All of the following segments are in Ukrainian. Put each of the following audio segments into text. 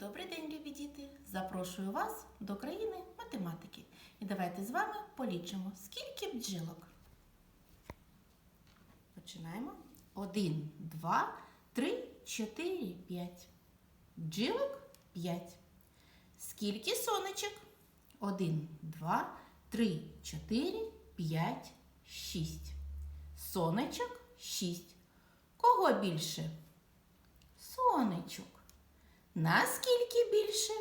Добрий день, любі діти! Запрошую вас до країни математики. І давайте з вами полічимо, скільки бджілок. Починаємо. Один, два, три, чотири, п'ять. Бджілок п'ять. Скільки сонечок? Один, два, три, чотири, п'ять, шість. Сонечок шість. Кого більше? Сонечок. Наскільки більше?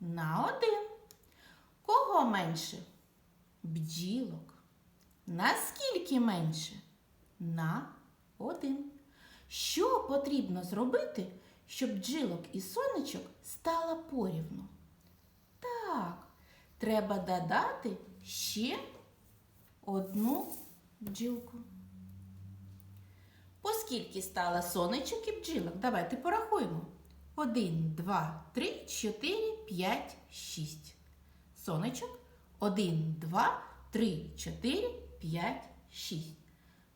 На один. Кого менше? Бджілок. Наскільки менше? На один. Що потрібно зробити, щоб бджілок і сонечок стало порівну? Так, треба додати ще одну бджілку. Поскільки стало сонечок і бджілок? Давайте порахуємо. Один, два, три, чотири, п'ять, шість. Сонечок. Один, два, три, чотири, п'ять, шість.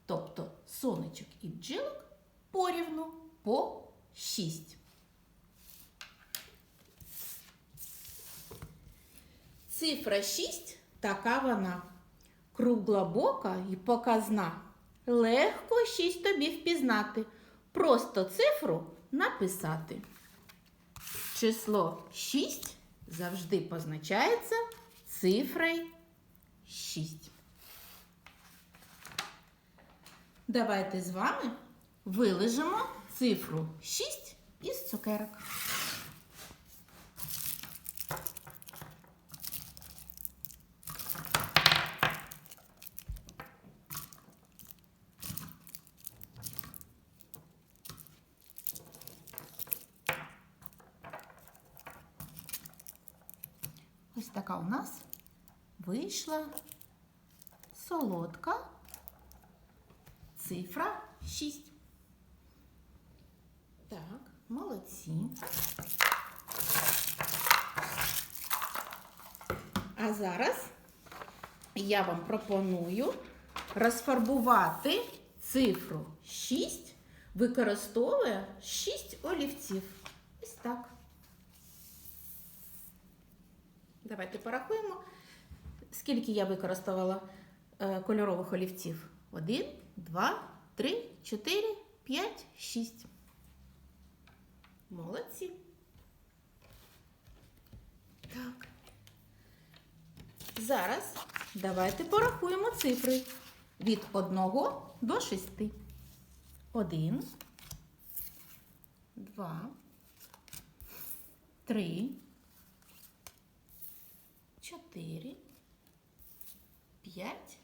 Тобто сонечок і бджілок порівну по шість. Цифра 6 така вона. Круглобока і показна. Легко 6 тобі впізнати. Просто цифру написати. Число 6 завжди позначається цифрою 6. Давайте з вами вилежимо цифру 6 із цукерок. Ось така у нас вийшла солодка цифра 6. Так, молодці. А зараз я вам пропоную розфарбувати цифру 6, використовує 6 олівців. Ось так. Давайте порахуємо, скільки я використовувала е, кольорових олівців. Один, два, три, чотири, п'ять, шість. Молодці. Так. Зараз давайте порахуємо цифри від 1 до 6. 1, 2, 3, 4, 5,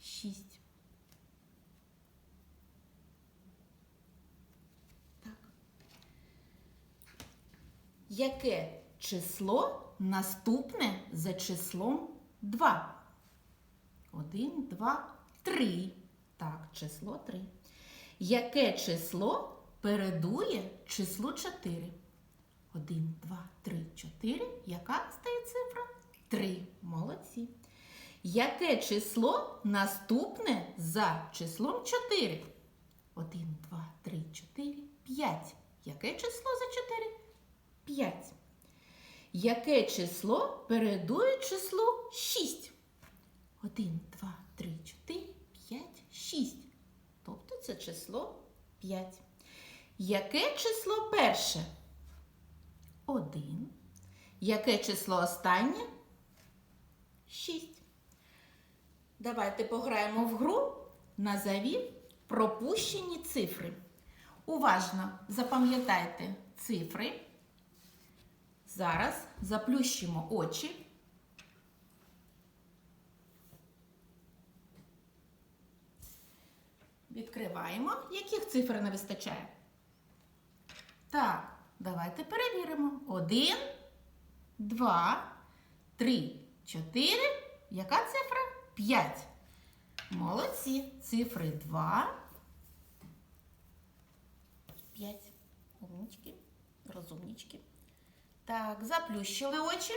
6. Так. Яке число наступне за числом 2? 1, 2, 3. Так, число 3. Яке число передує числу 4? 1, 2, 3, 4. Яка стає цифра? 3. Молодці. Яке число наступне за числом 4? 1, 2, 3, 4, 5. Яке число за 4? 5. Яке число передує числу 6? 1, 2, 3, 4, 5, 6. Тобто це число 5. Яке число перше? 1. Яке число останнє? 6. Давайте пограємо в гру назові пропущені цифри. Уважно запам'ятайте цифри. Зараз заплющимо очі. Відкриваємо, яких цифр не вистачає. Давайте перевіримо. Один, два, три, чотири. Яка цифра? П'ять. Молодці. Цифри два. П'ять. Умнички. Розумнички. Так, заплющили очі.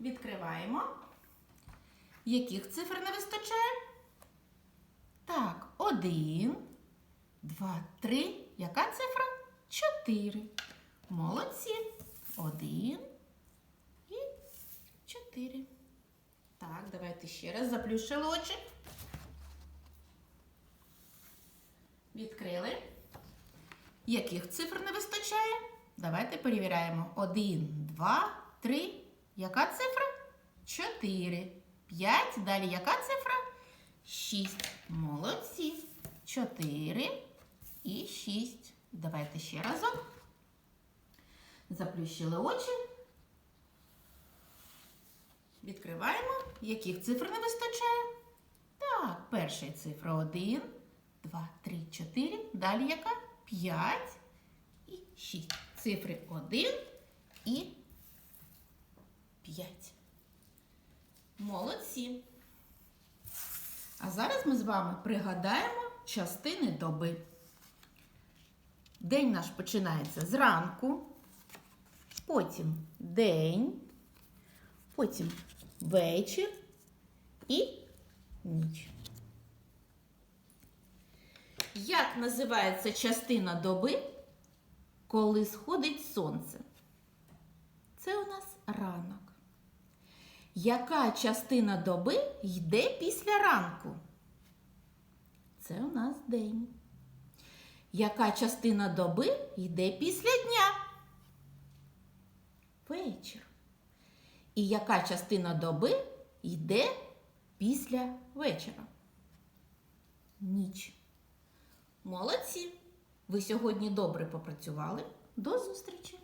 Відкриваємо. Яких цифр не вистачає? Так, один, два, три, яка цифра? Чотири. Молодці. Один і чотири. Так, давайте ще раз заплющили очі. Відкрили. Яких цифр не вистачає? Давайте перевіряємо. Один, два, три. Яка цифра? Чотири. П'ять. Далі яка цифра? Шість. Молодці. Чотири і шість. Давайте ще разок. Заплющили очі. Відкриваємо. Яких цифр не вистачає? Так, перша цифра один, два, три, чотири. Далі яка? П'ять і шість. Цифри один і п'ять. Молодці. А зараз ми з вами пригадаємо частини доби. День наш починається зранку, потім день, потім вечір і ніч. Як називається частина доби, коли сходить сонце? Це у нас ранок. Яка частина доби йде після ранку? Це у нас день. Яка частина доби йде після дня? Вечір. І яка частина доби йде після вечора? Ніч. Молодці! Ви сьогодні добре попрацювали. До зустрічі!